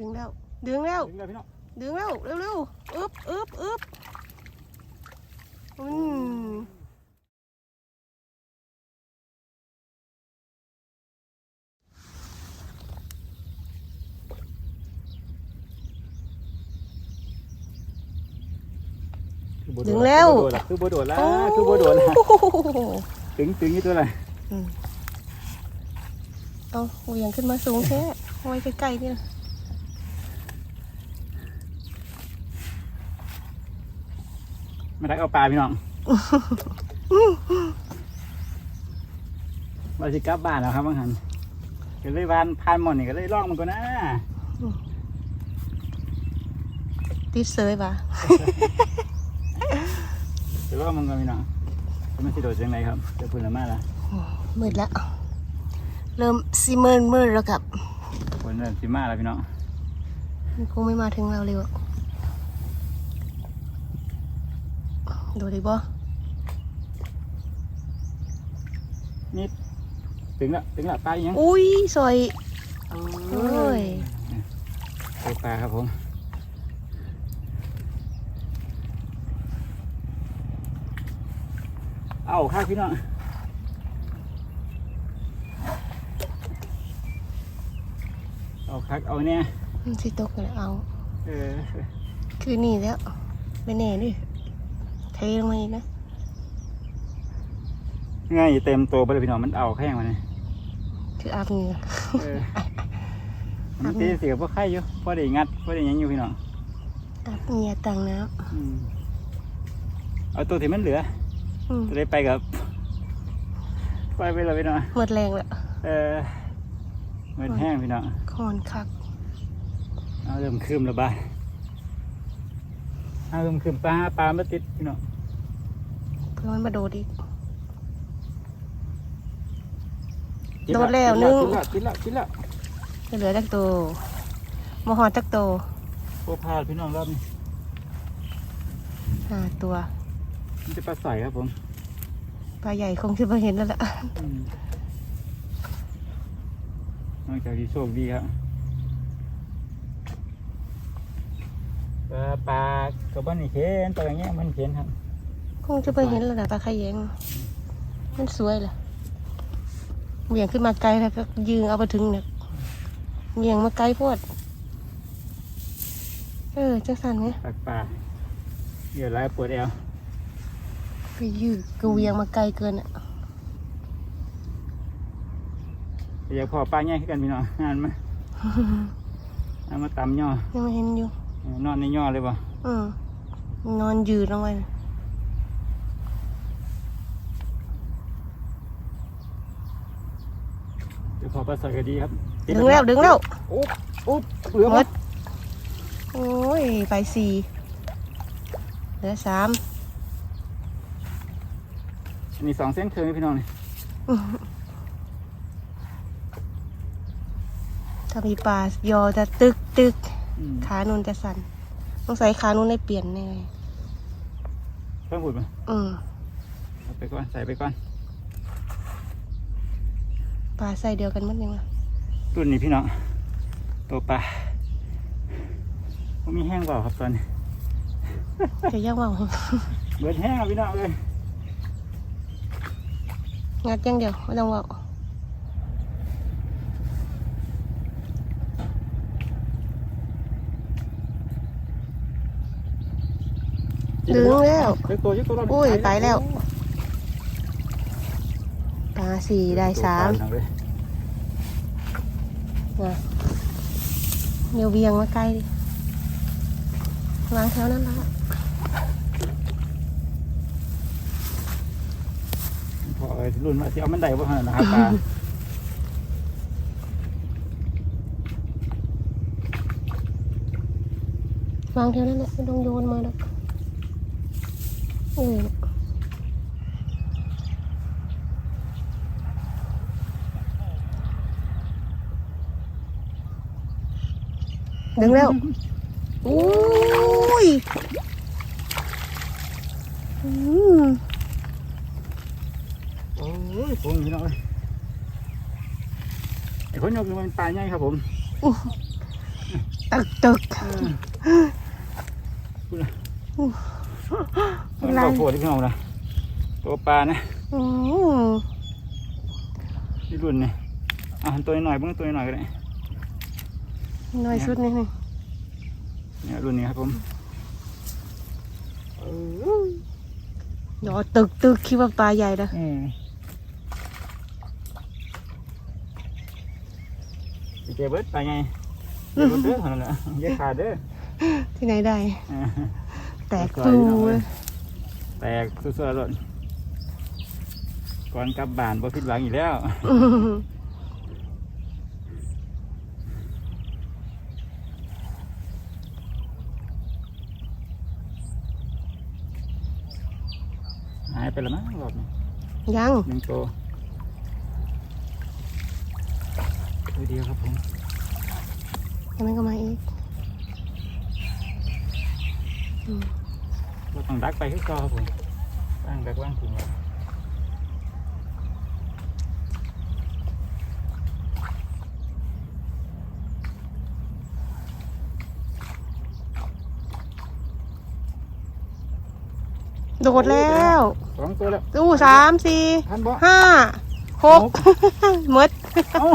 ดึงแล้ว ดึงแล้ว ดึงเลยพี่น้องดึงแล้วเร็วๆอึบอึบอึบอืมคือบ่โดดึดงแล้วคือบ่โดดละโอ้คือบ่โดดละคือบ่โดดละโอ้โหถึงถึงนี่ตัวอะไรอืมเอาเหวียงขึ้นมาสูงแท้เอาไว้ใกล้ๆนี่นะ มาทักเอาปลาพี่น้องเราสิกลับบ้านแล้วครับบางหันก็เลยวานพานหมอนนี่ก็เลยล่องมันก่อนนะติดเสยปะเดี๋ยวล่องมันก่อนพี่น้องจะไม่สิโดดจังไรครับเจะพูดละมาละมืดแล้วเริ่มซีเมินมืดแล้วกับฝนเริ่มสิมาแล้วพี่น้องมันคงไม่มาถึงเราเร็วอะ ดูดิบ่นี่ถึงละถึงละปลาอีกยังอุ้ยสวยโอ้ยเจอปลาครับผมเอาข้างพี่น้องเอาคักเอาเนี่ยมันสิตกเลยเอา เออ คือนี่แล้วไม่แน่ดิเท ลงมาอีกนะง่ายเต็มตัวไปเลยพี่น้องมันเอาแข้งมาเนี่ยคืออาบเหงื่อเออมันตีเสียพวกไข่อยู่พอได้งัดพอได้หยังอยู่พี่น้องอาบเหงื่อต่างน้อืมเอาตัวที่มันเหลือำอืมจะได้ไปกับไปไปเลยพี่น้องหมดแรงแล้วเออมันแห้งพี่น้องคอนคักเอาเริ่มคืมแล้วบ้ายเอาเริ่มคืมปลาปลามาติดพี่น้อง เพื่อมันมาโดดอีกติโดดแล้วนึงติดแล้วติดแล้วติดแล้วเหลือจักโตมหอจักโตโอ้พาดพี่น้องรอบนี้ห้าตัวมันจะปลาใสครับผมปลาใหญ่คงจะมาเห็นแล้วล่ะอืมนอกจากที่โชคดีครับปลาปลากระบ้านนี่เข็นปลาอย่างเงี้ยมันเข็นครับ คงจะมาเห็นแล้วล่ะปลาขยงมันสวยล่ะเหวี่ยงขึ้นมาไกลแล้วก็ยืงเอาไปถึงเนี่ยเหวี่ยงมาไกลโพดเออจังสันเนี่ยปลาปลาเดี๋ยวไล่ปวดแอวไปยืงก็เหวี่ยงมาไกลเกินอะอยากพอปลาแง่ขึ้นกันพี่น้องงานมาเอามาตำย่อยังไม่เห็นอยู่ นอนในย่อเลยป่ะอืมนอนยืนลงไป น่ะเดี๋ยวพอปลาใสก็ดีครับดึงแล้วดึงแล้วอุ๊บอุ๊บเหลือหหมมดดโอ้ยไปสี่เหลือสามอันนี้สองเส้นเคยพี่น้องนี่ถ้ามีปลายอจะตึกตึกอืมขานุนจะสั่นต้องใส่ขานุนได้เปลี่ยนแน่เพิ่มหุ่นมาอืมเอาไปก่อน ใส่ไปก่อน ปลาใส่เดียวกันหมั้ยังรุ่นนี้พี่น้องตัวปลาผมมีแห้งเปล่าครับตอนนี้จะย่างว่าวเบิดแห้งแล้วพี่น้องเลยงัดอย่างเดียวไม่ต้องว่าวดึงแล้วเล็กตัวเล็กตัวเราอุ้ยไปแล้วปลา สี่ได้สามตัวปลหนักเลยนะเดี๋ยวเวียงมาใกล้ดิวางแถวนั้นละพอไอ้รุ่นมาที่เอามันได้บ่ฮะนะครับปลาวางแถวนั้นแหละไม่ต้องโยนมาหรอกเออ ดึงแล้วอุ้ยอืมโอ้ยผมพี่น้องเลยไอ้คนยกคือมันปลาใหญ่ครับผมตึกตึกมันก็โผล่ที่พี่น้องนะตัวปลานะอืมที่รุ่นนี่ยอะตัวหน่อยเบ้างตัวหน่อยก็ได้ น้อยสุดนี่นี่เนี่ยรุ่นนี้ครับผมเดี๋ยวตึกตึกคิดว่าปลาใหญ่นะอืมเจ็บเบิดไปไงเจ็บเบิดเด้อเท่านั้นแหละอย่าขาดเด้อที่ไหนได้อ่าแตกตูเลยแตกสุดๆเลยก่อนกลับบ้านบ่ผิดหวังอีกแล้ว อื้อหือ หายไปแล้วมั้งรอบนี้ยังหนึ่งตัวตัวเดียวครับผมยังไม่ก็มาอีกอืมเราต้องดักไปขึ้นกอครับผมว่างดักว่างถึงแล้วโดดแล้ว สองตัวแล้วอู้สามสี่ทันบ่ห้าหกหมดเอ้า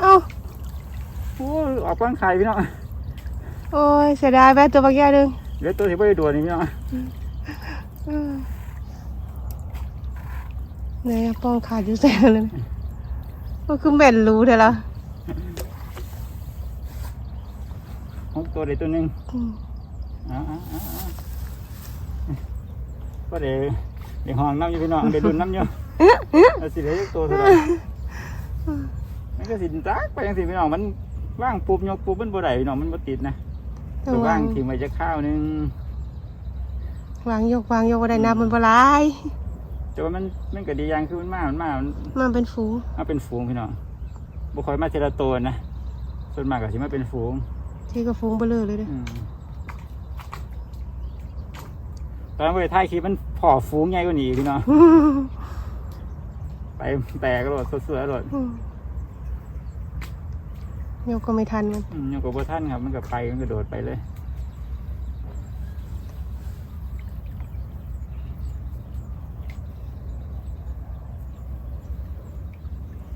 เอ้าโอ้ยออกกว้างไข่พี่น้องโอ้ยเสียดายแม่ตัวบางอย่างหนึ่งเหลือตัวที่ไม่ได้ด่วนนี่พี่น้องอืมเนี่ยป้องขาดอยู่แสนเลยก็คือแม่นรู้เถอะละหกตัวเดียวตัวหนึ่งอืมอ่าอ่าอ่าอ่าก็เดี๋ยว เดี๋ยวห้องน้ำอยู่พี่น้องเดี๋ยวดุนน้ำอยู่เอาสิเหลืออีกตัวเท่าไหร่มันก็สิจักไปยังสิพี่น้องมันว่างปุ๊บยกปุ๊บมันบ่ได้พี่น้องมันบ่ติดนะต้ตัองววาว่างงทิ้งไว้จะข้าวหนึงวางยกวางยกบ่ได้น้ำมันบหลายแต่ว่ามันมันก็ดีอย่างคือมันมามันมามันมันเป็นฝูงมาเป็นฝูงพี่น้องบ่ค่อยมาเทละตัวนะส่วนมากก็สิมาเป็นฝูงที่ก็ฝูงเบลอเลยเด้อ อืม ตอนนั้นไปถ่ายคลิปมันผอฝูงใหญ่กว่านี้อีกพี่น้องไปแตกกระโดดสวยๆกระโดดอืมยกก็ไม่ทันมันอืมอยู่กับพวกท่านครับ มันก็ไปมันก็โดดไปเลย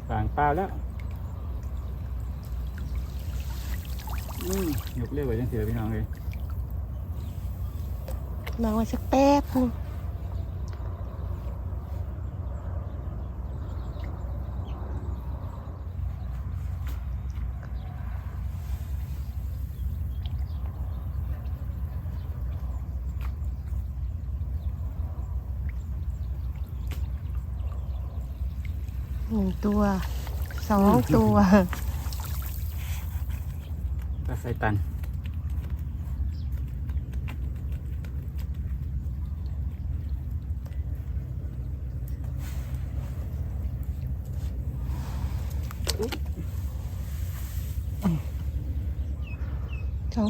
ฝางเปล่าแล้ว อืมยกเรียกไว้จังเสียพี่น้องเลย วางไว้สักแป๊บนึงหนึ่งตัวสองตัว ก็ใส่ตัน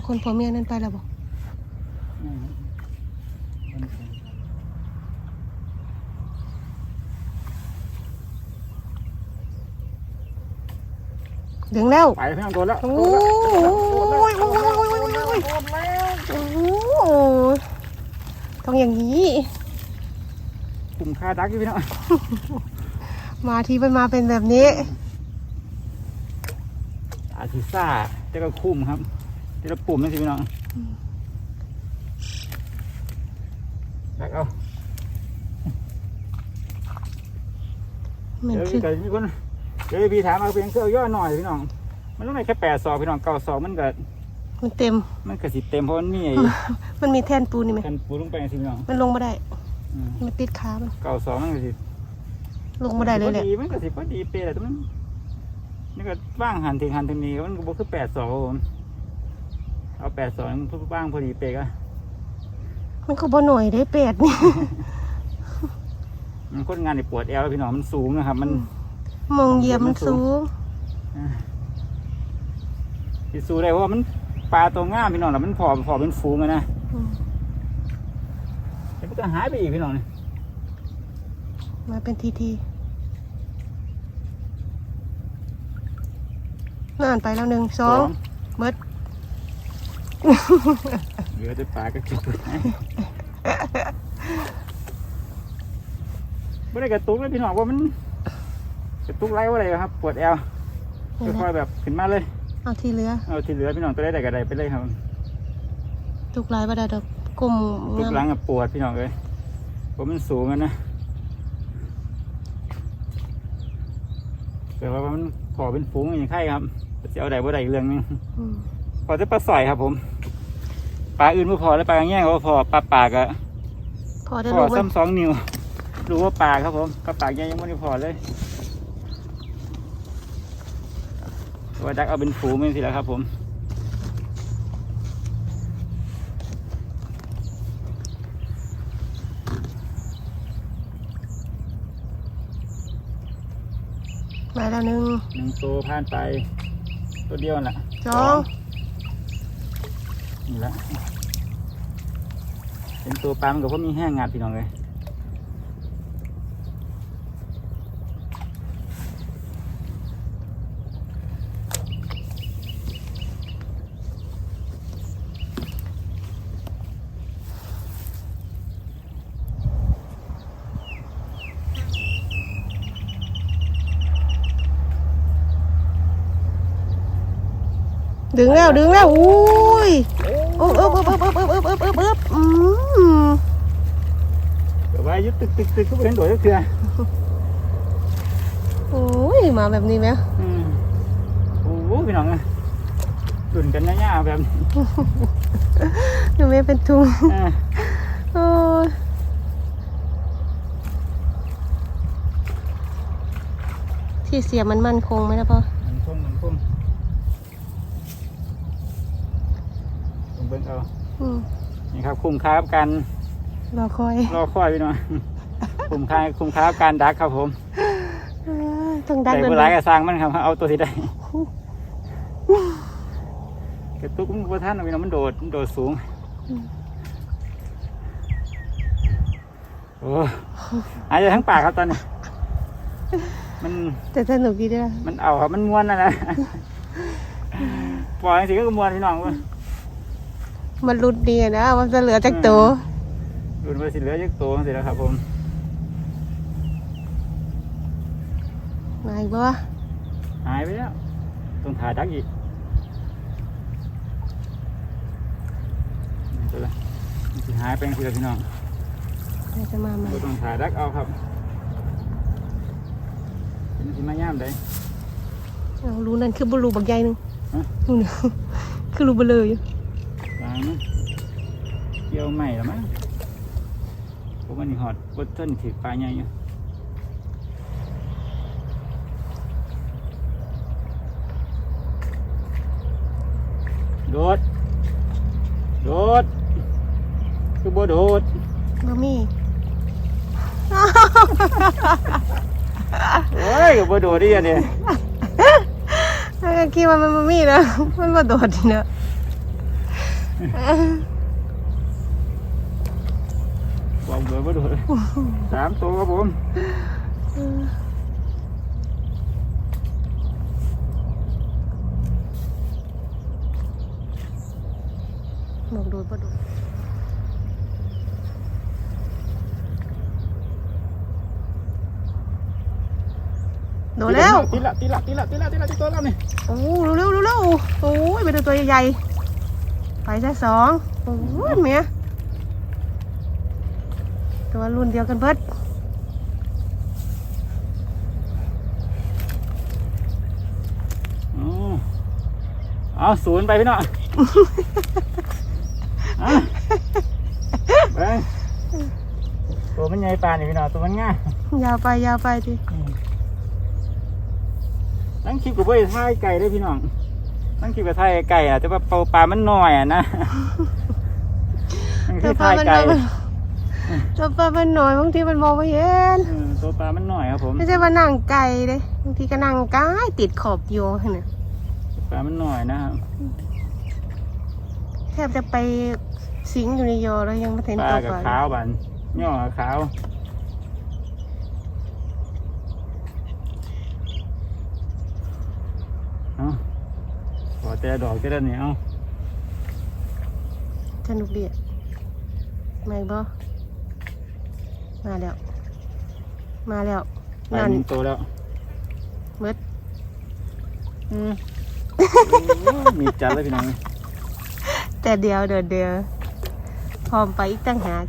คนผัวเมียนั่นไปแล้วบอกอืมดึงแล้ว ไปพี่น้องโดนแล้วโอ้โดนแล้วยโอ้ยโอ้ยโอ้ยโอ้ยโอ้ยโดนแล้วโอ้โหต้องอย่างนี้กลุ่มคาดักอยู่พี่น้องมาทีไปมาเป็นแบบนี้อาทิซ่าเจะก็คุ้มครับ เจะปุ่มนั่นสิพี่น้องดักเอาเหมือนเดี๋ยวคือเกิดมีคนเดี๋ยวพี่ถามเอาเพียงเครื่องย่อหน่อยพี่น้อง มันต้องได้แค่แปดซองพี่น้องเก้าซองมันก็มันเต็ม มันก็สิเต็มเพราะมันมีไอ้มันมีแท่นปูนนี่ไหมกันปูลงไปสิพี่น้องมันลงมาได้อืมมันติดขามันเก้าซองมันก็สิลงมาได้เลยแหละพอดีมันก็สิพอดีเป๊ะแต่มันนี่ก็ว่างหันถึงหันถึงนี้มันก็บ่คือแปดซองครับผม เอาแปดซองมันว่างพอดีเป๊ะอะมันก็บ่หน่อยได้เป็ดนี่ มันคนงานนี่ปวดแอวแล้วพี่น้องมันสูงนะครับ มันมองเหยียบมันสูงสิสู้ได้เพราะว่ามันปลาตัวง่ามพี่น้องแล้วมันผอมผอมเป็นฝูงอะนะอืมเดี๋ยวมันก็หายไปอีกพี่น้องนี่มาเป็นทีทีนั่นไปแล้วหนึ่งสองหมด เหลือแต่ปลากระจุกไม่ได้กระตุกเลยพี่น้องว่ามันกระตุกไรว่าอะไรครับ ปวดแอวนี่ค่อนะยๆแบบขึ้นมาเลย เอาที่เหลือ เอาที่เหลือพี่น้องตัวได้แต่กระไดไปเลยครับทุกลายบ่ได้ดอกกลมทุกงามหลังอะปวดพี่น้องเลยเพราะมันสูงอะนะแต่ว่ามันพอเป็นฝูงอย่างไข่ครับจะเอาได้บ่ได้อีกเรื่องหนึงอืม พอจะปลาสอยครับผม ปลาอื่นไม่พอแล้วปลาแง่งก็บ่พอปลาปากอะพอได้พรู้อมันซ้ำสองนิ้ว รู้ว่าปลาครับผมปลาปากแง่งยังไม่ได้พอเลยว่าดักเอาเป็นฝูงเป็นสิแล้วครับ ผมมาแล้วหนึ่งหนึ่งตัวผ่านไป ตัวเดียวนั่นแหละสอง นี่ละเป็นตัวปลามันก็เพราะมีแห้งงาดพี่น้องเลยดึงแล้วดึงแล้วอุ้ย อึ๊บอึ๊บอึ๊บอึ๊บอึ๊บอึ๊บอึ๊บอึ๊บอึ๊บอืมเดี๋ยวไว้ยึดตึกตึกตึกก็ไปเห็นโดดก็คือโอ้ยมาแบบนี้ไหมอืมโอ้โหพี่น้องเลยดุนกันง่ายๆแบบนี้หนูไม่เป็นทุงโอ้ยที่เสียมันมั่นคงไหมนะพ่อมันคงมันคงผม เบิ่งเอาอืมนี่ครับ คุ้มค่ากับการรอคอยรอคอยพี่น้อง คุ้มค่าคุ้มค่ากับการดักครับผมอ่าต้องดักได้เดินเวลาก็สร้างมันครับ เอาตัวที่ได้กระตุกมันบ่ทันเอาพี่น้องมันโดดมันโดดสูง โอ้อาจจะทั้งปากครับตอนนี้ มัน แต่สนุกดีด้วยนะมันเอาครับ มันม้วนนะนะ ปล่อยสิก็ม้วนพี่น้องเว้ย มันรุดดีอะนะมันจะเหลือจากตัวดูไปสิเหลือยักตัวสิแล้วครับผมมาอีกปะวะหายไปแล้วต้องถ่ายดักอีกนี่ตัวละมันสิหายไปสิแล้วพี่น้องเดี๋ยวจะมาใหม่เราต้องถ่ายดักเอาครับเป็นสิมาย่ามได้เอารูนั่นคือบรูบักใหญ่หนึงฮะนู่นน่ะคือรูเบลออยู่วางมั้งเกี่ยวใหม่หรือมั้งผมว่านี่หอดบดต้นถือปลาใหญ่อยู่โดด โดด คือบ่โดดบะมี่เฮ้ยก็บ่โดดดิอันนี้ถ้าคิดว่ามันบะมี่นะมันมาโดดดีเนอะ บอกเลยบ่โดดสามตัวครับผมบอกโดดปะโดดโดดแล้วตีละตีละตีละตีละตีละตีตัวแล้วนี่โอ้เร็วเร็วเร็วโอ้ยไปดูตัวใหญ่ๆ ไปซะสองโอ้ยเมียตัวรุ่นเดียวกันเบิดอ๋อเอาศูนย์ไปพี่น้องอะเบิ้งตัวมันใหญ่ปานนี่พี่น้องตัวมันง่ายยาวไปยาวไปดิตั้งคลิปกับเว้ยท่ายไก่ได้อพี่น้อง ตั้งคลิปกับท่ายไก่อะแต่ว่าเปาปลามันน้อยอะนะตั้งคลิตัวปปลาท่ายมันไก่น้อยตัวปลามันน้อยบางทีมันมองไม่เห็นเออตัวปลามันน้อยครับผมไม่ใช่ว่านั่งไก่เด้บางทีก็นั่งใกล้ติดขอบโยเนี่ยปลามันน้อยนะครับแทบจะไปสิงอยู่ในโยแล้วยังไม่เห็นปลาตัวกับก่อนขาวบันย่อกับขาวเอาขอ แต่ดอกแต่ละเหนียวสนุกดีอะมาอีกบ่มาแล้ว มาแล้วไปนั่นหนึ่งตัวแล้ว เบิดอืมมีจัดเลยพี่น้อง แต่เดียวเดี๋ยวเดียวพร้อมไปอีกตั้งหาก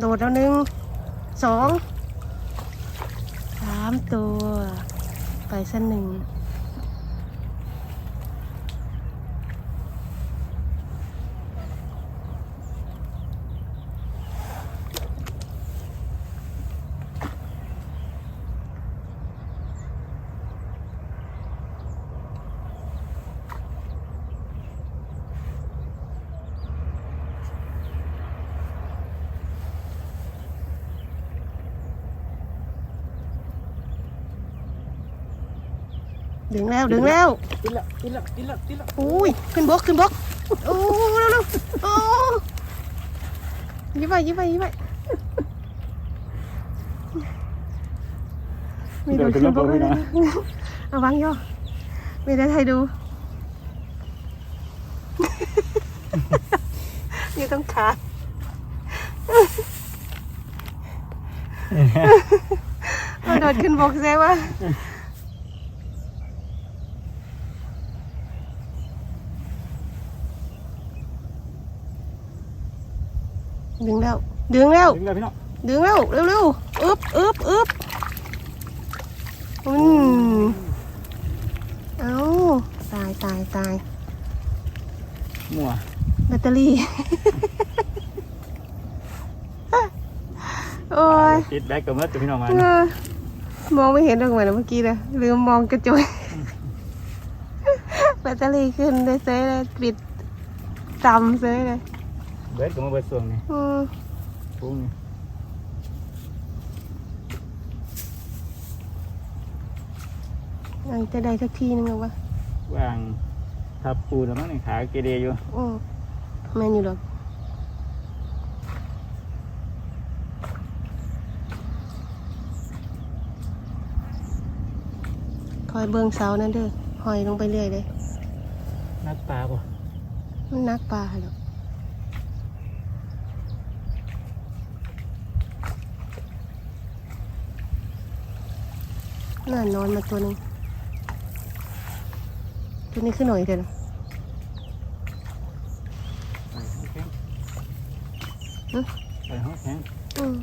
โดดแล้วหนึ่งสองสามตัว ไปสักหนึ่ง ดึงแล้วดึงแล้วติดละติดละติดละติดละอุ้ยขึ้นบกขึ้นบกโอ้เร็วเร็วโอ้ยิ้มไปยิ้มไปยิ้มไปมีโดดขึ้นบกด้วยนะเอาวางย่อไม่ได้ให้ดูนี่ต้องขาเอาโดดขึ้นบกเซวะ ดึงแล้ว ดึงแล้วถึงแล้วพี่น้องดึงแล้วเร็วเร็วๆอึบอึบอึบอืมเอาตายตายตายมั่วแบตเตอรี่ โอ้ยติดแบกกับเมื่อตัวพี่น้องมาเออมองไม่เห็นตรงไหนนะเมื่อกี้นะลืมมองกระจกแบตเตอรี่ขึ้นได้เซยเลยปิดจำเซยเลย เบิดกับมาเบิดส่วงนี่อืมปุ้งนี่ไอ้จะได้สักทีนึงเหรอวะวางทับปูแล้วมั้งนี่ขาเกเรอยู่อืมแม่นอยู่ดอกคอยเบิ่งเสานั่นเด้อหอยลงไปเรื่อยเลยนักปลาป่ะมันนักปลาเหรอ น่านอนมาตัวหนึงตัวนี้ขึ้นหน่อยเถอะนะไปห้องแข็งไปห้องแข็งอืม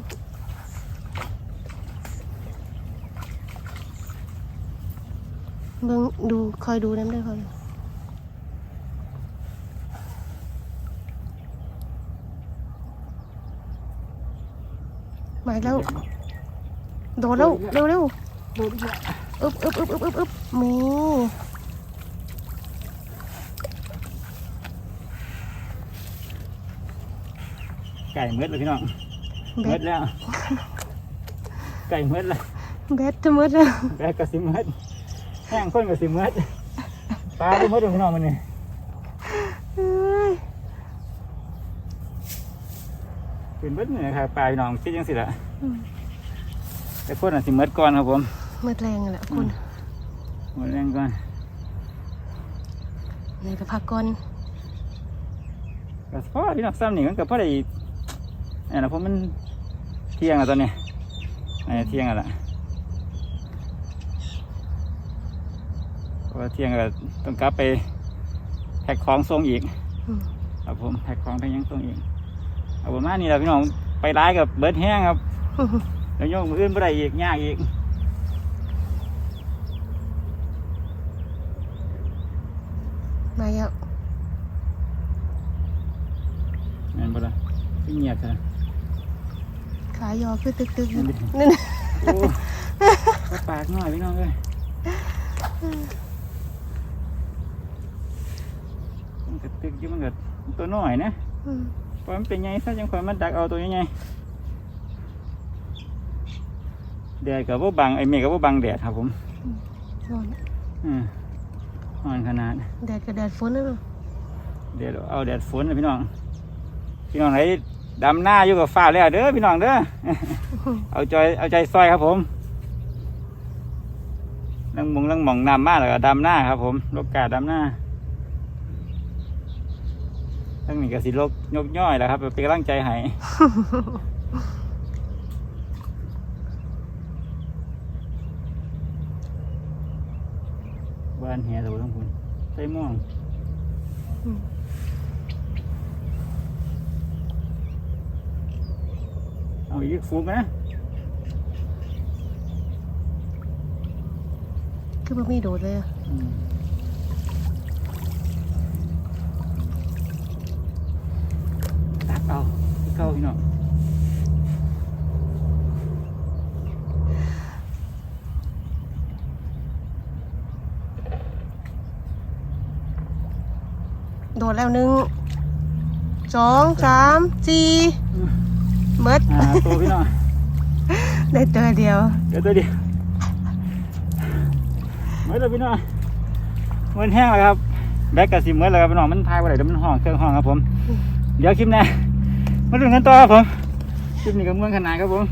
เบิ่งดูคอยดูน้ำด้วยคอยมาอีกแล้ว โดดแล้ว เร็วเร็ว โดดอีกอึบอึบอึบอึบอึบอึบมีไก่เมืดเลยพี่น้องเมืดแล้ว ไก่เมืดแล้วเบสจะเมืดแล้วแบกกับสิเมืดแห้งคนกับสิเมืดปลาก็เมืดเลยพี่น้องมันนี่เอ้ยเป็นเมืดเนี่ยครับปลาพี่น้องคิดยังสิละแต่คนอะสิเมืดก่อนครับผม มืดแรงแหละคุณหมดแรงก่อนในกระพักก่อนก็พอพี่น้องซ้ำนี่มันก็พอได้อันนั้นเพราะมันเที่ยงแล้วตอนเนี้ยอันนี้เที่ยงแล้วล่ะเพราะว่าเที่ยงก็ต้องกลับไปแพ็คของส่งอีกอืมครับผมแพ็คของไปยังส่งอีกเอาประมาณนี้แหละพี่น้องไปร้ายกับเบิร์ดแห้งครับแล้วโยกมืออื่นบ่ได้อีกยากอีก มาแล้วนั่นบ่ละพี่เงียบซะนะขายอคือตึกตึกๆอยู่นั่นดินั่นน่ะโอ้ก็ปากหน่อยพี่น้องเลยมันก็ตึกอยู่มันก็ตัวน้อยนะอืมเพราะมันเป็นไงซะจังคอยมันดักเอาตัวใหญ่ๆแดดกับว่าบังไอ้เมฆกับว่าบังแดดครับผมร้อนอืม อ่อนขนาด แดดกับแดดฝนนะเนาะเดี๋ยวเอาแดดฝนนะพี่น้อง พี่น้องไหนดำหน้าอยู่กับฟ้าแล้วเด้อพี่น้องเด้อ เอาใจเอาใจซอยครับผมลังมงลังหมองนำมากแล้วก็ดำหน้าครับ ผมลกกาดำหน้าตั้งนี้ก็สิลกยกย่อยแล้วครับเป็นกำลังใจให้ บ้านแห่ตัวทั้งคุณใส่ม่วงอืมเอาอีกฟูกนะคือบ่มีโดดเลยอะ อืมตักเอาที่เข้าพี่น้อง โดด แล้วหนึ่งสองสามสี่เมิดอ่าตัวพี่น้องได้ตัวเดียวเดี๋ยวตัวเดียวเมื่อไรพี่น้องมันแห้งแล้วครับแบกกับสิเมื่อไรครับพี่น้องมันพายไปไหนเดี๋ยวมันห้องเครื่องห้องครับผม เดี๋ยวคลิปหน้ามาดูกันต่อครับผมคลิปนี้กับเมืองขนาดครับผม